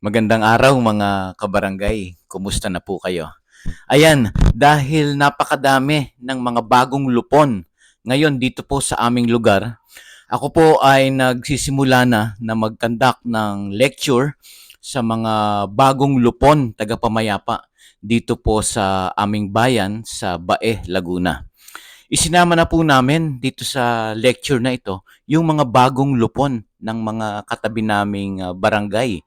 Magandang araw mga kabarangay. Kumusta na po kayo? Ayan, dahil napakadami ng mga bagong lupon ngayon dito po sa aming lugar, ako po ay nagsisimula na na mag-conduct ng lecture sa mga bagong lupon tagapamayapa dito po sa aming bayan sa Bae, Laguna. Isinama na po namin dito sa lecture na ito yung mga bagong lupon ng mga katabi naming ah, barangay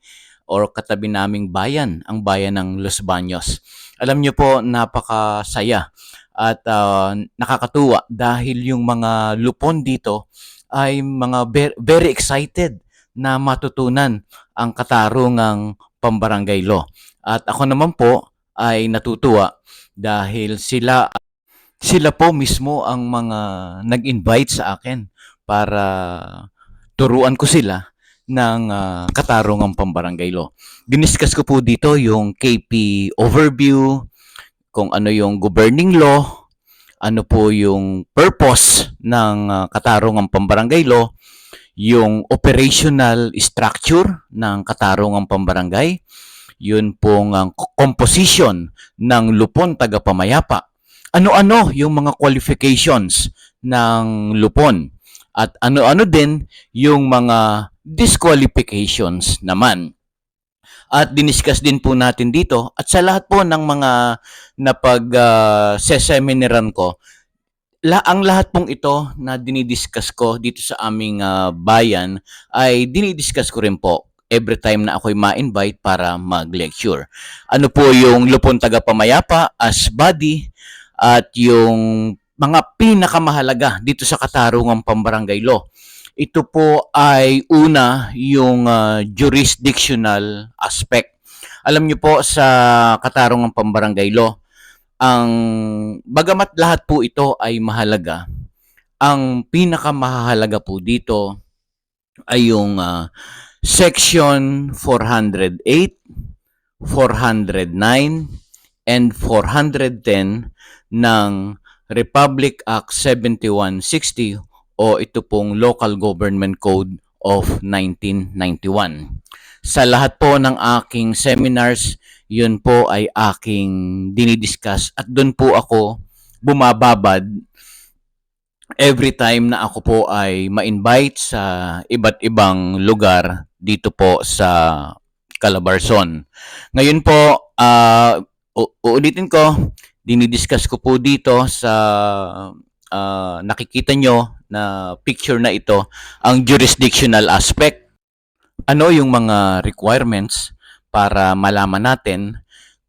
or katabi naming bayan, ang bayan ng Los Baños. Alam niyo po, napakasaya at ah, nakakatuwa dahil yung mga lupon dito ay mga ver- very excited na matutunan ang katarungang pambarangay law. At ako naman po ay natutuwa dahil sila sila po mismo ang mga nag-invite sa akin para turuan ko sila ng ah, katarungang pambarangay law. Diniscuss ko po dito yung KP overview, kung ano yung governing law, ano po yung purpose ng ah, katarungang pambarangay law, yung operational structure ng katarungang pambarangay, yun pong ang composition ng lupon tagapamayapa. Ano-ano yung mga qualifications ng lupon at ano-ano din yung mga disqualifications naman. At diniscuss din po natin dito at sa lahat po ng mga napag uh, seseminaran ko, la ang lahat pong ito na dinidiscuss ko dito sa aming ah, bayan ay dinidiscuss ko rin po every time na ako'y ma-invite para mag-lecture. Ano po yung lupon tagapamayapa as body at yung mga pinakamahalaga dito sa katarungang pambarangay law. Ito po ay una yung ah, jurisdictional aspect. Alam niyo po sa katarungang pambarangay law, ang bagamat lahat po ito ay mahalaga, ang pinakamahalaga po dito ay yung ah, section 408, 409 and 410 ng Republic Act 7160 o ito pong Local Government Code of 1991. Sa lahat po ng aking seminars, yun po ay aking dinidiscuss at doon po ako bumababad every time na ako po ay ma-invite sa iba't ibang lugar dito po sa Calabarzon. Ngayon po, ah, u- uulitin ko, dinidiscuss ko po dito sa ah, nakikita nyo na picture na ito, ang jurisdictional aspect. Ano yung mga requirements para malaman natin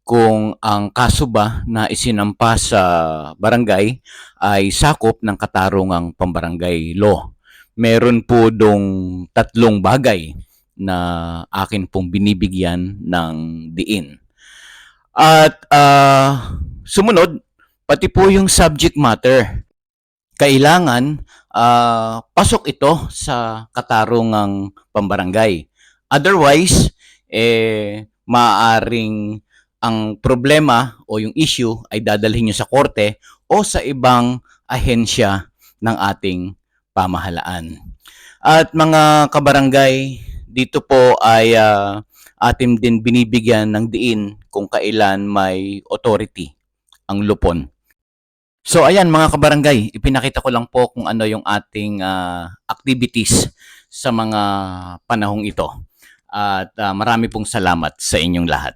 kung ang kaso ba na isinampa sa barangay ay sakop ng katarungang pambarangay law. Meron po dong tatlong bagay na akin pong binibigyan ng diin. At ah, sumunod, pati po yung subject matter. Kailangan ah, pasok ito sa katarungang pambarangay. Otherwise, eh, maaring ang problema o yung issue ay dadalhin nyo sa korte o sa ibang ahensya ng ating pamahalaan. At mga kabarangay, dito po ay ah, atin din binibigyan ng diin kung kailan may authority ang lupon. So ayan mga kabarangay, ipinakita ko lang po kung ano yung ating ah, activities sa mga panahong ito. At ah, marami pong salamat sa inyong lahat.